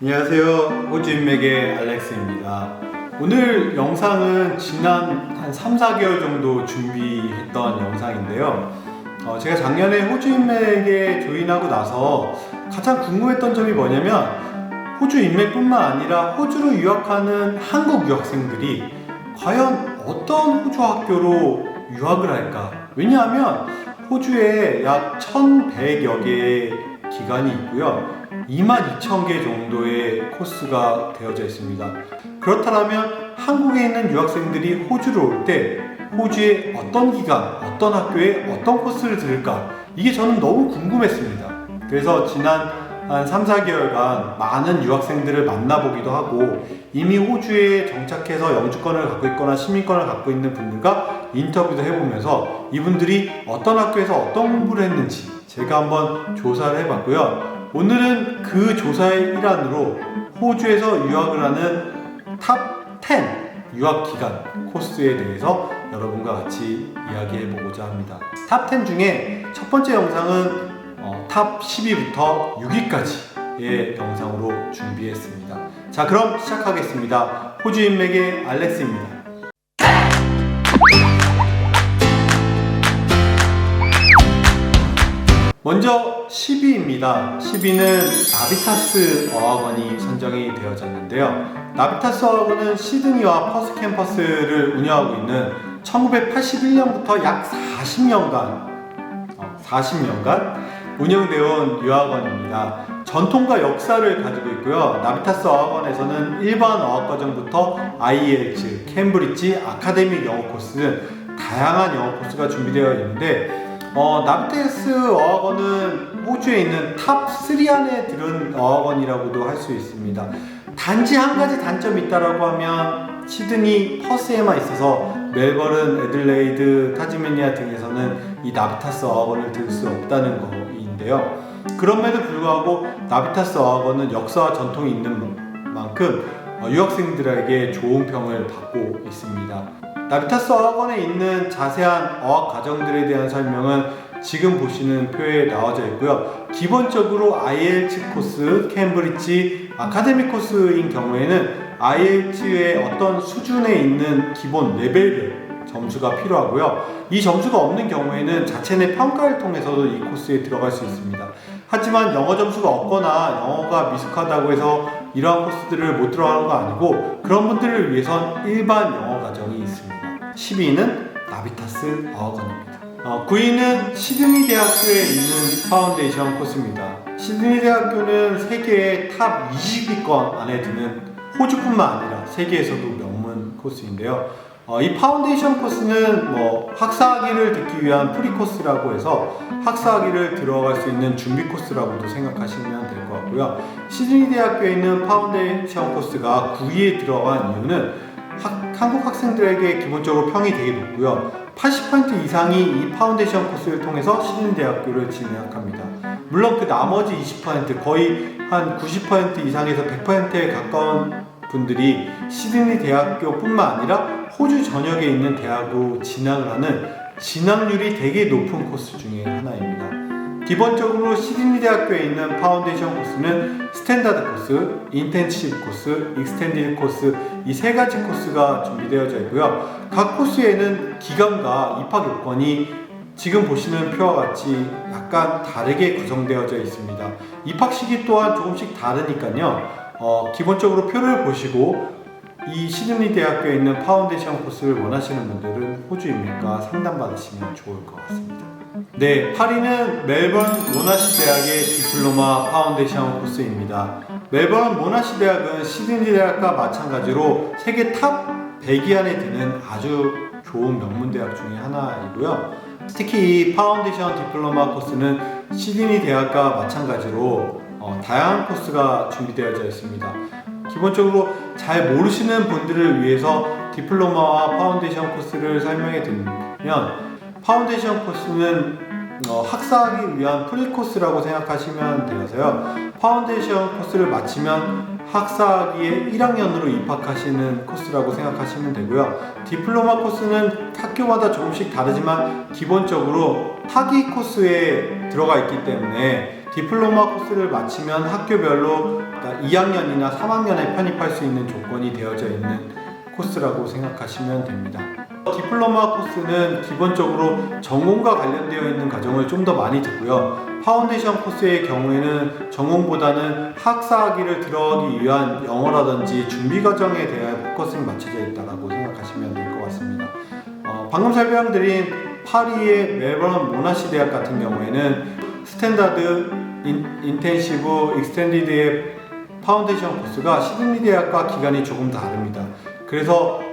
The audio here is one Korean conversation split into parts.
안녕하세요. 호주인맥의 알렉스입니다. 오늘 영상은 지난 한 3, 4개월 정도 준비했던 영상인데요. 어, 제가 작년에 호주인맥에 조인하고 나서 가장 궁금했던 점이 뭐냐면 호주 인맥뿐만 아니라 호주로 유학하는 한국 유학생들이 과연 어떤 호주 학교로 유학을 할까? 왜냐하면 호주에 약 1,100여 개의 기관이 있고요. 22,000개 정도의 코스가 되어져 있습니다. 그렇다면 한국에 있는 유학생들이 호주로 올 때 호주의 어떤 기간, 어떤 학교에 어떤 코스를 들을까? 이게 저는 너무 궁금했습니다. 그래서 지난 한 3, 4개월간 많은 유학생들을 만나보기도 하고 이미 호주에 정착해서 영주권을 갖고 있거나 시민권을 갖고 있는 분들과 인터뷰도 해보면서 이분들이 어떤 학교에서 어떤 공부를 했는지 제가 한번 조사를 해봤고요. 오늘은 그 조사의 일환으로 호주에서 유학을 하는 탑 10 유학 기간 코스에 대해서 여러분과 같이 이야기해 보고자 합니다. 탑 10 중에 첫 번째 영상은 어, 탑 10위부터 6위까지의 영상으로 준비했습니다. 자, 그럼 시작하겠습니다. 호주 인맥의 알렉스입니다. 먼저 10위입니다. 10위는 나비타스 어학원이 선정이 되어졌는데요. 나비타스 어학원은 시드니와 퍼스 캠퍼스를 운영하고 있는 1981년부터 약 40년간 40년간 운영되어 온 유학원입니다. 전통과 역사를 가지고 있고요. 나비타스 어학원에서는 일반 어학과정부터 IELTS, 캠브리지, 아카데믹 영어 코스 등 다양한 영어 코스가 준비되어 있는데 어, 나비테스 어학원은 호주에 있는 탑 3 안에 들은 어학원이라고도 할 수 있습니다. 단지 한 가지 단점이 있다라고 하면 시드니 퍼스에만 있어서 멜버른, 애들레이드, 타즈메니아 등에서는 이 나비타스 어학원을 들을 수 없다는 거인데요. 그럼에도 불구하고 나비타스 어학원은 역사와 전통이 있는 만큼 어, 유학생들에게 좋은 평을 받고 있습니다. 나비타스 어학원에 있는 자세한 어학 과정들에 대한 설명은 지금 보시는 표에 나와져 있고요. 기본적으로 IELTS 코스, 캠브리지, 아카데미 코스인 경우에는 IELTS의 어떤 수준에 있는 기본 레벨별 점수가 필요하고요. 이 점수가 없는 경우에는 자체 내 평가를 통해서도 이 코스에 들어갈 수 있습니다. 하지만 영어 점수가 없거나 영어가 미숙하다고 해서 이러한 코스들을 못 들어가는 거 아니고 그런 분들을 위해선 일반 영어 과정이 있습니다. 10위는 나비타스 어학원입니다. 어, 9위는 시드니 대학교에 있는 파운데이션 코스입니다. 시드니 대학교는 세계의 탑 20위권 안에 드는 호주뿐만 아니라 세계에서도 명문 코스인데요. 어, 이 파운데이션 코스는 뭐 학사학위를 듣기 위한 프리 코스라고 해서 학사학위를 들어갈 수 있는 준비 코스라고도 생각하시면 될 것 같고요. 시드니 대학교에 있는 파운데이션 코스가 9위에 들어간 이유는 학, 한국 학생들에게 기본적으로 평이 되게 높고요. 80% 이상이 이 파운데이션 코스를 통해서 시드니 대학교를 진학합니다. 물론 그 나머지 20% 거의 한 90% 이상에서 100%에 가까운 분들이 시드니 대학교뿐만 아니라 호주 전역에 있는 대학으로 진학을 하는 진학률이 되게 높은 코스 중에 하나입니다. 기본적으로 시드니 대학교에 있는 파운데이션 코스는 스탠다드 코스, 인텐시브 코스, 익스텐디드 코스 이 세 가지 코스가 준비되어져 있고요. 각 코스에는 기간과 입학 요건이 지금 보시는 표와 같이 약간 다르게 구성되어져 있습니다. 입학 시기 또한 조금씩 다르니까요. 어, 기본적으로 표를 보시고 이 시드니 대학교에 있는 파운데이션 코스를 원하시는 분들은 호주 인맥과 상담 받으시면 좋을 것 같습니다. 네, 8위는 멜번 모나시 대학의 디플로마 파운데이션 코스입니다. 멜번 모나시 대학은 시드니 대학과 마찬가지로 세계 탑 100위 안에 드는 아주 좋은 명문 대학 중에 하나이고요. 특히 이 파운데이션 디플로마 코스는 시드니 대학과 마찬가지로 어, 다양한 코스가 준비되어져 있습니다. 기본적으로 잘 모르시는 분들을 위해서 디플로마와 파운데이션 코스를 설명해 드리면 파운데이션 코스는 어, 학사하기 위한 프리 코스라고 생각하시면 되어서요. 파운데이션 코스를 마치면 학사학위에 1학년으로 입학하시는 코스라고 생각하시면 되고요. 디플로마 코스는 학교마다 조금씩 다르지만 기본적으로 학위 코스에 들어가 있기 때문에 디플로마 코스를 마치면 학교별로 그러니까 2학년이나 3학년에 편입할 수 있는 조건이 되어져 있는 코스라고 생각하시면 됩니다. 디플로마 코스는 기본적으로 전공과 관련되어 있는 과정을 좀 더 많이 듣고요. 파운데이션 코스의 경우에는 전공보다는 학사학위를 들어가기 위한 영어라든지 준비 과정에 대한 포커스가 맞춰져 있다고 생각하시면 될 것 같습니다. 어, 방금 설명드린 파리의 멜버른 모나시 대학 같은 경우에는 스탠다드, 인, 인텐시브, 익스텐디드의 파운데이션 코스가 시드니 대학과 기간이 조금 다릅니다. 그래서 어,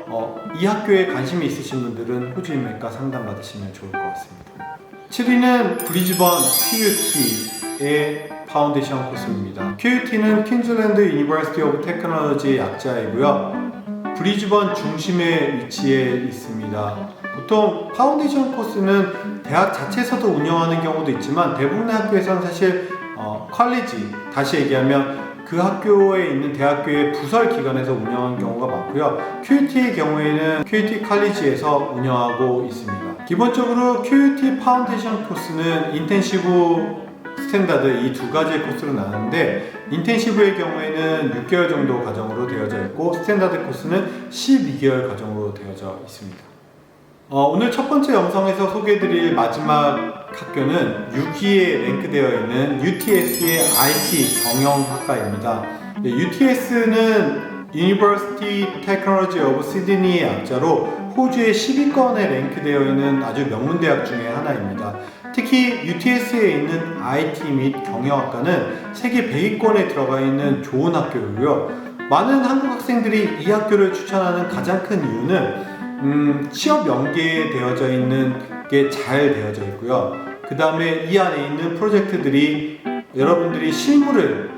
이 학교에 관심이 있으신 분들은 호주 인맥과 상담 받으시면 좋을 것 같습니다. 7위는 브리즈번 QUT의 파운데이션 코스입니다. QUT는 퀸즐랜드 유니버시티 오브 테크놀로지의 약자이고요. 브리즈번 중심에 위치해 있습니다. 보통 파운데이션 코스는 대학 자체에서도 운영하는 경우도 있지만 대부분의 학교에서는 사실 어, 컬리지 다시 얘기하면 그 학교에 있는 대학교의 부설 기관에서 운영하는 경우가 많고요. QUT의 경우에는 QUT 칼리지에서 운영하고 있습니다. 기본적으로 QUT 파운데이션 코스는 인텐시브 스탠다드 이 두 가지의 코스로 나누는데 인텐시브의 경우에는 6개월 정도 과정으로 되어져 있고 스탠다드 코스는 12개월 과정으로 되어져 있습니다. 어, 오늘 첫 번째 영상에서 소개해드릴 마지막 학교는 6위에 랭크되어 있는 UTS의 IT 경영학과입니다. UTS는 University Technology of Sydney의 약자로 호주의 10위권에 랭크되어 있는 아주 명문 대학 중에 하나입니다. 특히 UTS에 있는 IT 및 경영학과는 세계 100위권에 들어가 있는 좋은 학교이고요. 많은 한국 학생들이 이 학교를 추천하는 가장 큰 이유는 음, 취업 연계되어져 있는 게 잘 되어져 있고요. 그 다음에 이 안에 있는 프로젝트들이 여러분들이 실무를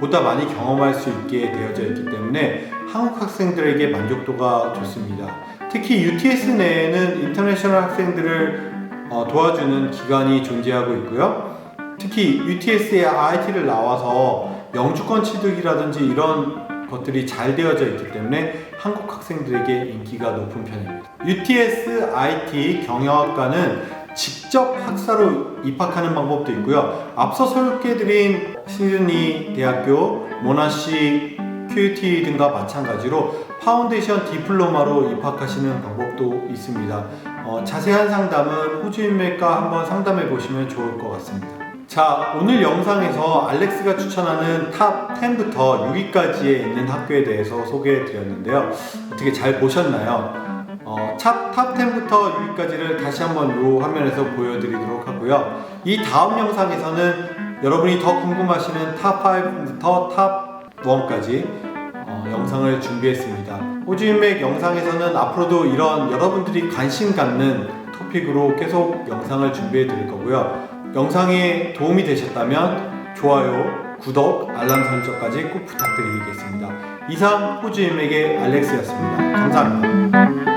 보다 많이 경험할 수 있게 되어져 있기 때문에 한국 학생들에게 만족도가 좋습니다. 특히 UTS 내에는 인터내셔널 학생들을 어, 도와주는 기관이 존재하고 있고요. 특히 UTS의 IT를 나와서 영주권 취득이라든지 이런 것들이 잘 되어져 있기 때문에 한국 학생들에게 인기가 높은 편입니다. UTS IT 경영학과는 직접 학사로 입학하는 방법도 있고요. 앞서 소개해드린 시드니 대학교, 모나시 QUT 등과 마찬가지로 파운데이션 디플로마로 입학하시는 방법도 있습니다. 어, 자세한 상담은 호주인맥과 한번 상담해 보시면 좋을 것 같습니다. 자, 오늘 영상에서 알렉스가 추천하는 탑 10부터 6위까지에 있는 학교에 대해서 소개해 드렸는데요. 어떻게 잘 보셨나요? 어, 탑, 탑 10부터 6위까지를 다시 한번 이 화면에서 보여드리도록 하고요. 이 다음 영상에서는 여러분이 더 궁금하시는 탑 5부터 탑 1까지 어, 영상을 준비했습니다. 호주인맥 영상에서는 앞으로도 이런 여러분들이 관심 갖는 토픽으로 계속 영상을 준비해 드릴 거고요. 영상에 도움이 되셨다면 좋아요, 구독, 알람 설정까지 꼭 부탁드리겠습니다. 이상 호주인맥의 알렉스였습니다. 감사합니다.